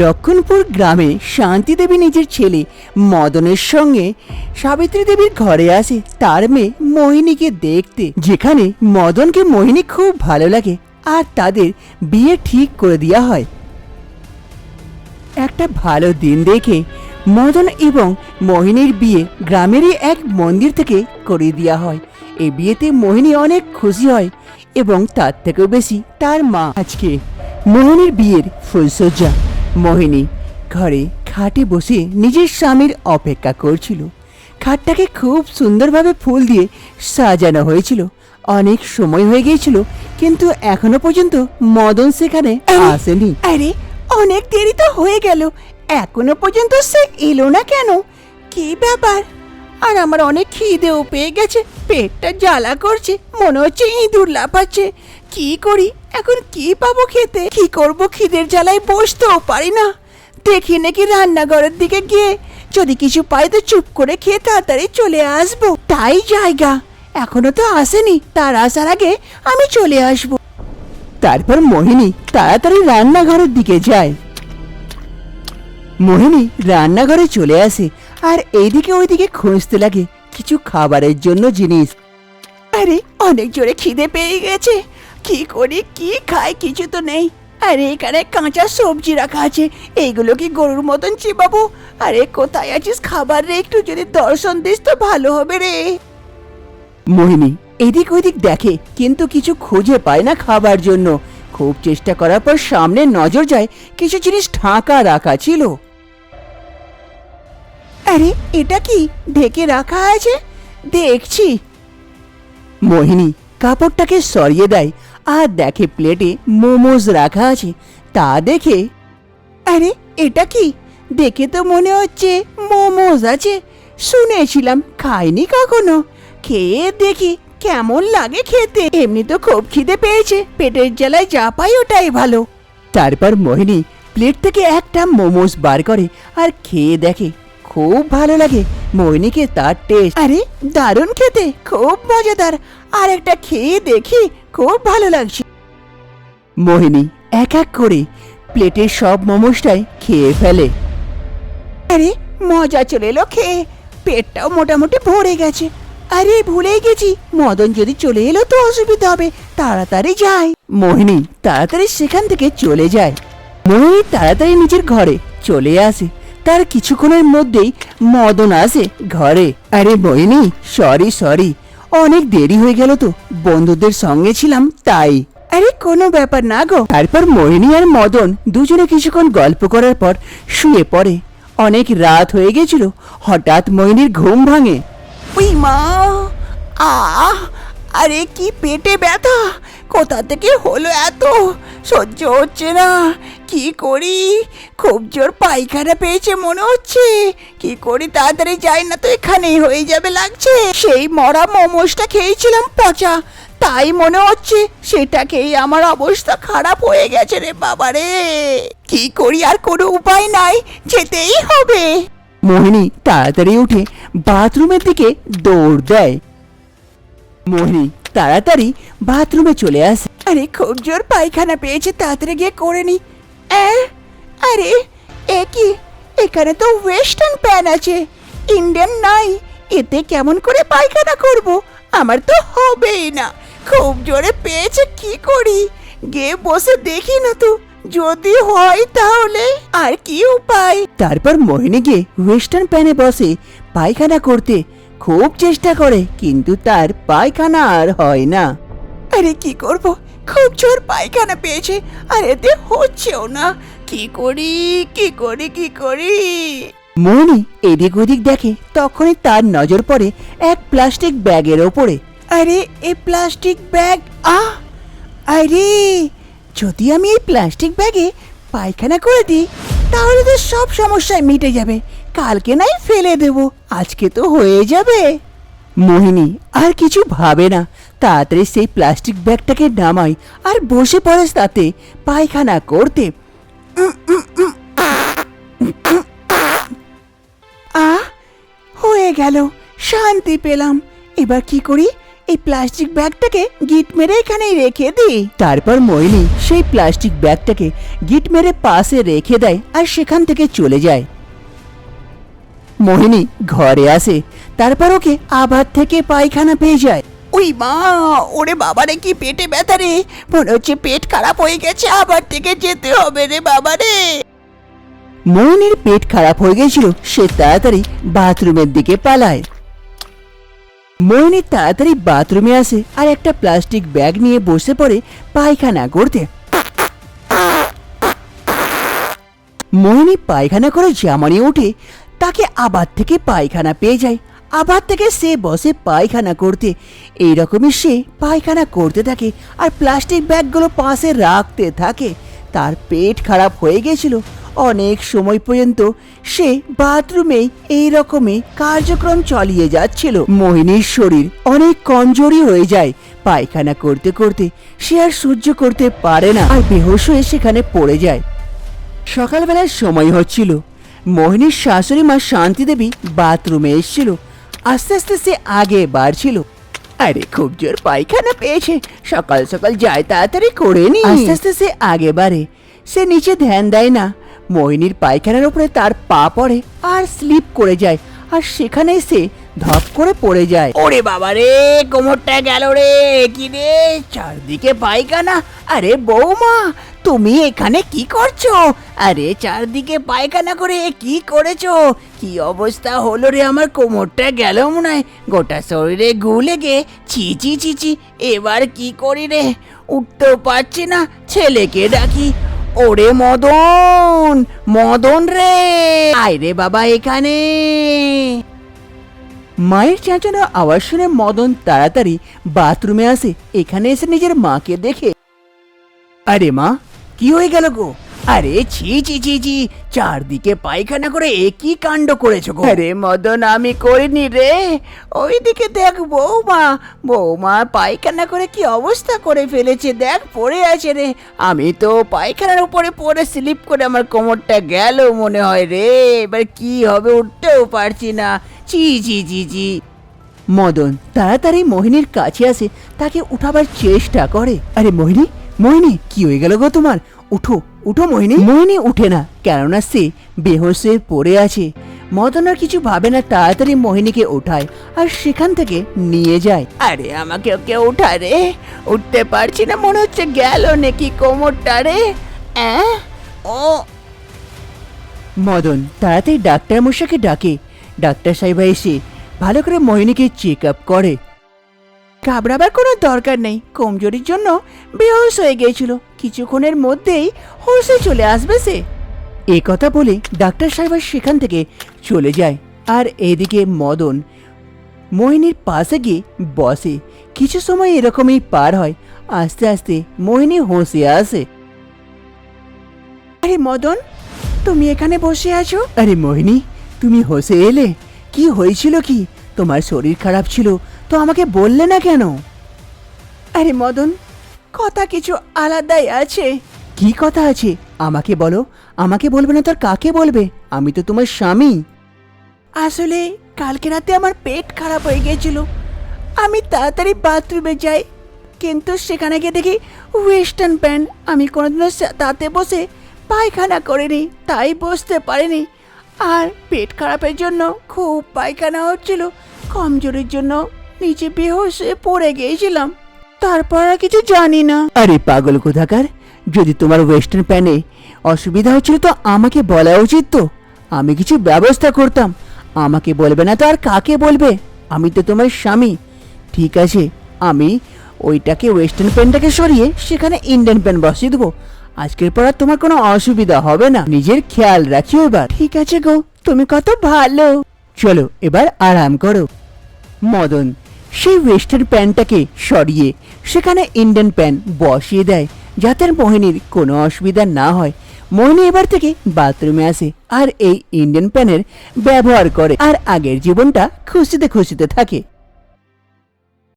লক্ষণপুর গ্রামে শান্তি দেবী নিজের ছেলে মদনের সঙ্গে সাবিত্রী দেবীর ঘরে আসে তার মেয়ে মোহিনীকে দেখতে। যেখানে মদনকে মোহিনী খুব ভালো লাগে আর তাদের বিয়ে ঠিক করে দেওয়া হয়। একটা ভালো দিন দেখে মদন এবং মোহিনীর বিয়ে গ্রামেরই এক মন্দির থেকে করিয়ে দেওয়া হয়। এই বিয়েতে মোহিনী অনেক খুশি হয় এবং তার থেকেও বেশি তার মা। আজকে মোহিনীর বিয়ের ফুলসজ্জা মোহিনী ঘরে খাটে বসে নিজের স্বামীর অপেক্ষা করছিল। খাটটাকে খুব সুন্দরভাবে ফুল দিয়ে সাজানো হয়েছিল। অনেক সময় হয়ে গিয়েছিল কিন্তু এখনও পর্যন্ত মদন সেখানে আসেনি। আরে অনেক দেরি তো হয়ে গেল। এখনও পর্যন্ত সে এলো না কেন? কি ব্যাপার? আর আমার অনেক খিদেও পেয়ে গেছে, পেটটা জ্বালা করছে, মনে হচ্ছে ইঁদুর লাফাচ্ছে। কি করি? এখন কি পাবো খেতে? কি করব? খিদের জ্বালায় বসতেও পারি না। দেখি নাকি রান্নাঘরের দিকে গিয়ে যদি কিছু পাই তো চুপ করে খেয়ে তাড়াতাড়ি চলে আসব। তাই জায়গা। এখনও তো আসেনি। তার আসার আগে আমি চলে আসব। তারপর মোহিনী তাড়াতাড়ি রান্নাঘরের দিকে যায়। মোহিনী রান্নাঘরে চলে আসে। আর এইদিকে ওইদিকে খুঁজতে লাগে কিছু খাবারের জন্য জিনিস। আরে, অনেক জোরে খিদে পেয়ে গেছে। কি করি, কি খাই, কিছু তো নেই। আরে, এখানে কাঁচা সবজি রাখা আছে। এইগুলো কি গরুর মতন চিবাবো? আরে, কোথায় আছিস খাবার রে? একটু যদি দর্শন দিস তো ভালো হবে রে। মোহিনী, এদিক ওইদিক দেখে, কিন্তু কিছু খুঁজে পায় না খাবার জন্য। খুব চেষ্টা করার পর সামনে নজর যায়, কিছু জিনিস ঢাকা রাখা ছিল। আরে, এটা কি ঢেকে রাখা আছে? দেখছি। মোহিনী কাপড়টাকে সরিয়ে দেয় আর দেখে প্লেটে মোমোজ রাখা আছে, তা দেখে আরে, এটা কি? দেখে তো মনে হচ্ছে মোমোজ আছে। শুনেছিলাম খাইনি কখনো। খেয়ে দেখি, কেমন লাগে খেতে। এমনি তো খুব খিদে পেয়েছে, পেটের জ্বালায় যা পাই ওটাই ভালো। তারপর মোহিনী প্লেট থেকে একটা মোমোস বার করে আর খেয়ে দেখে খুব ভালো লাগে। মোহিনীকে তার টেস্ট আরে, দারুণ খেতে, খুব মজাদার। আর একটা খেয়ে দেখি, খুব ভালো লাগছে। মোহিনী এক এক করে প্লেটের সব মোমোসটাই খেয়ে ফেলে। আরে, মজা চলে এলো খেয়ে। পেটটাও মোটামুটি ভরে গেছে। আরে, ভুলেই গেছি। মদন যদি চলে এলো তো অসুবিধা হবে। তাড়াতাড়ি যাই মোহিনী তাড়াতাড়ি সেখান থেকে চলে যায়। মোহিনী তাড়াতাড়ি নিজের ঘরে চলে আসে। তার কিছুক্ষণের মধ্যেই মদন আসে ঘরে। আরে মোহিনী সরি সরি অনেক দেরি হয়ে গেল তো, বন্ধুদের সঙ্গে ছিলাম তাই। আরে কোনো ব্যাপার না গো। তারপর মোহিনী আর মদন দুজনে কিছুক্ষণ গল্প করার পর শুয়ে পড়ে। অনেক রাত হয়ে গেছিল, হঠাৎ মোহিনীর ঘুম ভাঙে। ওই মা, আহ আরে, কি পেটে ব্যথা? কোথা থেকে হলো এত? সহ্য হচ্ছে না। কি করি? খুব জোর পায়খানা পেয়েছে মনে হচ্ছে। কি করি? তাড়াতাড়ি যাই না তো এখানেই হয়ে যাবে লাগছে। সেই মরা মোমোসটা খেয়েছিলাম পচা। তাই মনে হচ্ছে সেটা খেয়ে আমার অবস্থা খারাপ হয়ে গেছে রে বাবা রে। কি করি? আর কোনো উপায় নাই। যেতেই হবে। মোহিনী, তাড়াতাড়ি উঠে বাথরুমের দিকে দৌড় দেয়। মোহিনী তাড়াতাড়ি বাথরুমে চলে আসে। আরে, খুব জোর পায়খানা পেয়েছে, তাড়াতাড়ি গিয়ে করে নি। আরে, এ কি? এখানে তো ওয়েস্টার্ন প্যান আছে। ইন্ডিয়ান নাই, এতে কেমন করে পায়খানা করব? আমার তো হবেই না। খুব জোরে পেয়েছে, কি করি? গিয়ে বসে দেখি না তো, যদি হয় তাহলে আর কি উপায়? তারপর মোহিনী গিয়ে ওয়েস্টার্ন প্যানে বসে পায়খানা করতে খুব চেষ্টা করে কিন্তু তার পায়খানা আর হয় না। আরে কি করব? খুব জোর পায়খানা পেয়েছে আর এতে হচ্ছেও না। কি করি কি করি কি করি? মনি এদিক ওদিক দেখে তখনই তার নজর পড়ে এক প্লাস্টিক ব্যাগের ওপরে। আরে এই প্লাস্টিক ব্যাগ আহ! আরে যদি আমি এই প্লাস্টিক ব্যাগে পায়খানা করে দিই তাহলে তো সব সমস্যায় মিটে যাবে। কালকে নাই ফেলে দেব, আজকে তো হয়ে যাবে। মোহিনী আর কিছু ভাবে না, তাড়াতাড়ি সেই প্লাস্টিক ব্যাগটাকে নামাই আর বসে পড়ে তাতে, পায়খানা করতে। আহ হয়ে গেল, শান্তি পেলাম। এবার কি করি? এই প্লাস্টিক ব্যাগটাকে গিট মেরে এখানেই রেখে দিই। তারপর মোহিনী সেই প্লাস্টিক ব্যাগটাকে গিট মেরে পাশে রেখে দেয় আর সেখান থেকে চলে যায়। মোহিনী ঘরে আসে। তারপর ওকে আবার থেকে পায়খানা পেয়ে যায়। ওই মা ওরে বাবারে কি পেটে ব্যথা রে। মনে হচ্ছে পেট খারাপ হয়ে গেছে আবার থেকে যেতে হবে রে বাবারে। মোহিনীর পেট খারাপ হয়ে গেছিল সে তাড়াতাড়ি বাথরুমের দিকে পালায়। মোহিনী তাড়াতাড়ি বাথরুমে আসে আর একটা প্লাস্টিক ব্যাগ নিয়ে বসে পড়ে পায়খানা করতে। মোহিনী পায়খানা করে জামানি ওঠে তাকে আবার থেকে পায়খানা পেয়ে যায়। আবার থেকে সে বসে পায়খানা করতে। এইরকমই সে পায়খানা করতে থাকে আর প্লাস্টিক ব্যাগগুলো পাশে রাখতে থাকে। তার পেট খারাপ হয়ে গেছিল। অনেক সময় পর্যন্ত সে বাথরুমেই এই রকমই কার্যক্রম চালিয়ে যাচ্ছিল। মোহিনীর শরীর অনেক কমজোরি হয়ে যায়। পায়খানা করতে করতে সে আর সহ্য করতে পারে না। আর বেহোশ হয়ে সেখানে পড়ে যায়। সকালবেলার সময় হচ্ছিল। মোহিনীর শাশুড়ি মা শান্তি দেবী বাথরুমে এসেছিল। আস্তে আস্তে সে আগে বাড়ছিল। আরে খুব জোর পায়খানা পেয়েছে। সকাল সকাল যায় তাড়াতাড়ি করে নি। আস্তে আস্তে সে আগে বাড়ে। সে নিচে ধ্যান দেয় না। মোহিনীর পায়খানার উপরে তার পা পড়ে আর স্লিপ করে যায়। আর সেখানে সে ধপ করে পড়ে যায়। ওরে বাবা রে, কোমরটা গেল রে। কি রে? চারদিকে পায়খানা। আরে বৌমা তুমি এখানে কি করছ? আরে চারদিকে পায়খানা করে কি করেছ? কি অবস্থা হলো রে আমার কোমরটা গেল মনে হয়। গোটা শরীরে গু লেগে ছি ছি এবার কি করি রে? উঠতেও পারছি না, ছেলেকে ডাকি। ওরে মদন মদন রে! আয় রে বাবা এখানে। মায়ের চেঁচানো আওয়াজ শুনে মদন তাড়াতাড়ি বাথরুমে আসে। এখানে এসে নিজের মাকে দেখে। আরে মা কি হয়ে গেল গো? আরে ছি ছি ছি ছি চারদিকে পায়খানা করে একই কাণ্ড করেছ গো? আরে মদন আমি করিনি রে। ওইদিকে দেখ বৌমা বৌমা পায়খানা করে কি অবস্থা করে ফেলেছে দেখ পড়ে আছে রে। আমি তো পায়খানার উপরে পড়ে স্লিপ করে আমার কোমরটা গেল মনে হয় রে। এবার কি হবে উঠতেও পারছি না। ছি ছি ছি ছি। মদন তাড়াতাড়ি মোহিনীর কাছে আসে তাকে উঠাবার চেষ্টা করে। আরে মোহিনী মোহিনী কি হয়ে গেল গো তোমার? উঠো উঠো মোহিনী মোহিনী উঠে না কেননা সে বেহোশ হয়ে পড়ে আছে। মদন আর কিছু ভাবে না তাড়াতাড়ি মোহিনীকে ওঠায় আর সেখান থেকে নিয়ে যায়। আরে আমাকে ওকে ওঠা রে। উঠতে পারছি না মনে হচ্ছে গেল নাকি কোমরটা রে। অ্যাঁ? ও। মদন তাড়াতাড়ি ডাক্তার মশাকে ডাকে। ডাক্তার সাহেবা এসে ভালো করে মোহিনীকে চেক আপ করে। ঘাবড়াবার কোনো দরকার নেই। কমজোরির জন্য বেহোশ হয়ে গিয়েছিল। কিছুক্ষণের মধ্যেই হোশে চলে আসবে সে। এ কথা বলে ডাক্তার সাহেব সেখান থেকে চলে যায়। আর এদিকে মদন মোহিনীর পাশে গিয়ে বসে। কিছু সময় এরকমই পার হয়। আস্তে আস্তে মোহিনী হোসে আসে। আরে মদন, তুমি এখানে বসে আছো? আরে মোহিনী, তুমি হোসে এলে? কি হয়েছিল কি? তোমার শরীর খারাপ ছিল তো আমাকে বললে না কেন? আরে মদন, কথা কিছু আলাদাই আছে। কি কথা আছে? আমাকে বলো, আমাকে বলবে না তোর কাকে বলবে? আমি তো তোমার স্বামী। আসলে কালকে রাতে আমার পেট খারাপ হয়ে গিয়েছিল। আমি তাড়াতাড়ি বাথরুমে যাই, কিন্তু সেখানে গিয়ে দেখি ওয়েস্টার্ন প্যান্ট আমি কোনোদিনও তাতে বসে পায়খানা করিনি, তাই বসতে পারিনি। আর পেট খারাপের জন্য খুব পায়খানা হচ্ছিল, কমজোরির জন্য নিচে বেহোশ পড়ে গিয়েছিলাম। তারপর আর কিছু জানি না। আরে পাগল কোথাকার? যদি তোমার ওয়েস্টার্ন প্যানে অসুবিধা হচ্ছিল তো আমাকে বলা উচিত তো। আমি কিছু ব্যবস্থা করতাম। আমাকে বলবে না তো আর কাকে বলবে? আমি তো তোমার স্বামী। ঠিক আছে, আমি ওইটাকে ওয়েস্টার্ন প্যান্টটাকে সরিয়ে সেখানে ইন্ডিয়ান প্যান্ট বসিয়ে দেবো। আজকের পর আর তোমার কোনো অসুবিধা হবে না। নিজের খেয়াল রাখিও এবার। ঠিক আছে গো, তুমি কত ভালো। চলো, এবার আরাম করো। মদন সেই ওয়েস্টের প্যান্টটাকে সরিয়ে সেখানে ইন্ডিয়ান প্যান বসিয়ে দেয় যাতে মোহিনীর কোনো অসুবিধা না হয়। মোহিনী এবার থেকে বাথরুমে আসে আর এই ইন্ডিয়ান প্যানের ব্যবহার করে আর আগের জীবনটা খুশিতে খুশিতে থাকে।